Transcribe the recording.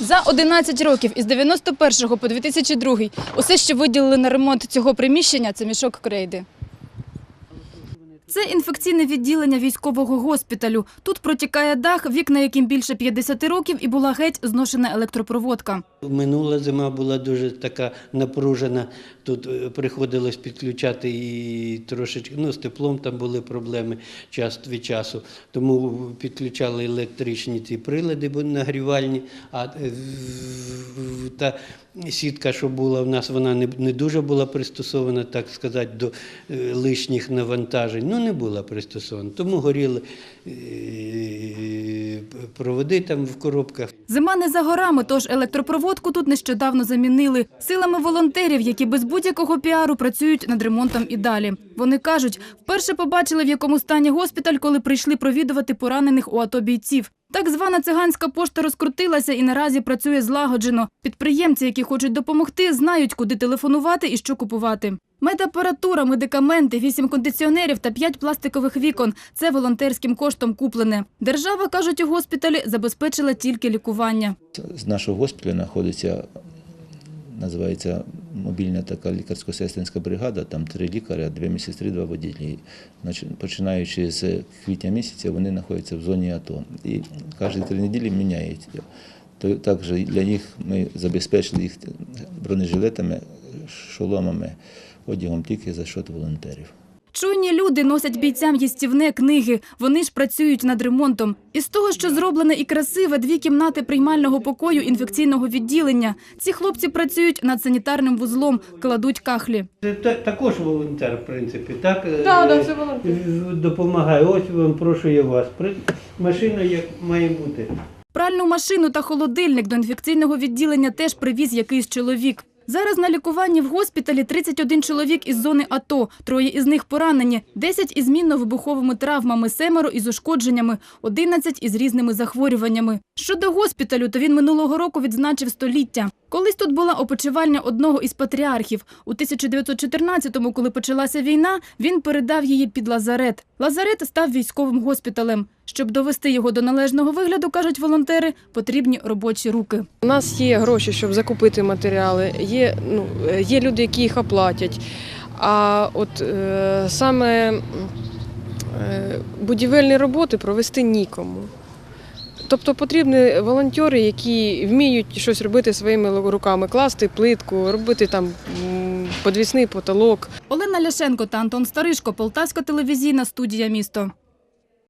За 11 років із 91 по 2002 усе, що виділили на ремонт цього приміщення, це мішок крейди. Це інфекційне відділення військового госпіталю. Тут протікає дах, вікна яким більше 50 років і була геть зношена електропроводка. Минула зима була дуже така напружена. Тут е, приходилось підключати і трошечки, ну, з теплом там були проблеми час від часу. Тому підключали електричні ці прилади бо нагрівальні, а е, та сітка, що була в нас, вона не, не дуже була пристосована, так сказати, до е, лишніх навантажень. Ну, не була пристосована. Тому горіли проводи там в коробках. Зима не за горами, тож електропроводку тут нещодавно замінили. Силами волонтерів, які без будь-якого піару працюють над ремонтом і далі. Вони кажуть, вперше побачили, в якому стані госпіталь, коли прийшли провідувати поранених у АТО бійців. Так звана циганська пошта розкрутилася і наразі працює злагоджено. Підприємці, які хочуть допомогти, знають, куди телефонувати і що купувати. Медапаратура, медикаменти, вісім кондиціонерів та п'ять пластикових вікон – це волонтерським коштом куплене. Держава, кажуть у госпіталі, забезпечила тільки лікування. З нашого госпіталю знаходиться, називається мобільна така лікарсько-сестринська бригада, там три лікаря, дві медсестри, два водії. Починаючи з квітня місяця, вони знаходяться в зоні АТО. І кожні три неділі міняється. То також для них ми забезпечили їх бронежилетами, шоломами, одягом тільки за счет волонтерів. Чуйні люди носять бійцям їстівне книги. Вони ж працюють над ремонтом. Із того, що зроблене і красиве, дві кімнати приймального покою інфекційного відділення. Ці хлопці працюють над санітарним вузлом, кладуть кахлі. Це також волонтер, в принципі, так? Да, Е, да, це волонтер. Допомагає. Ось вам прошу я вас. При- Машина як має бути. Пральну машину та холодильник до інфекційного відділення теж привіз якийсь чоловік. Зараз на лікуванні в госпіталі 31 чоловік із зони АТО, троє із них поранені, 10 із мінно-вибуховими травмами, семеро із ушкодженнями, 11 із різними захворюваннями. Щодо госпіталю, то він минулого року відзначив століття. Колись тут була опочивальня одного із патріархів. У 1914-му, коли почалася війна, він передав її під лазарет. Лазарет став військовим госпіталем. Щоб довести його до належного вигляду, кажуть волонтери, потрібні робочі руки. У нас є гроші, щоб закупити матеріали, є, ну, е, є люди, які їх оплатять. А от е, саме е, будівельні роботи провести нікому. Тобто потрібні волонтери, які вміють щось робити своїми руками, класти плитку, робити там подвісний потолок. Олена Ляшенко та Антон Старишко, Полтавська телевізійна студія «Місто».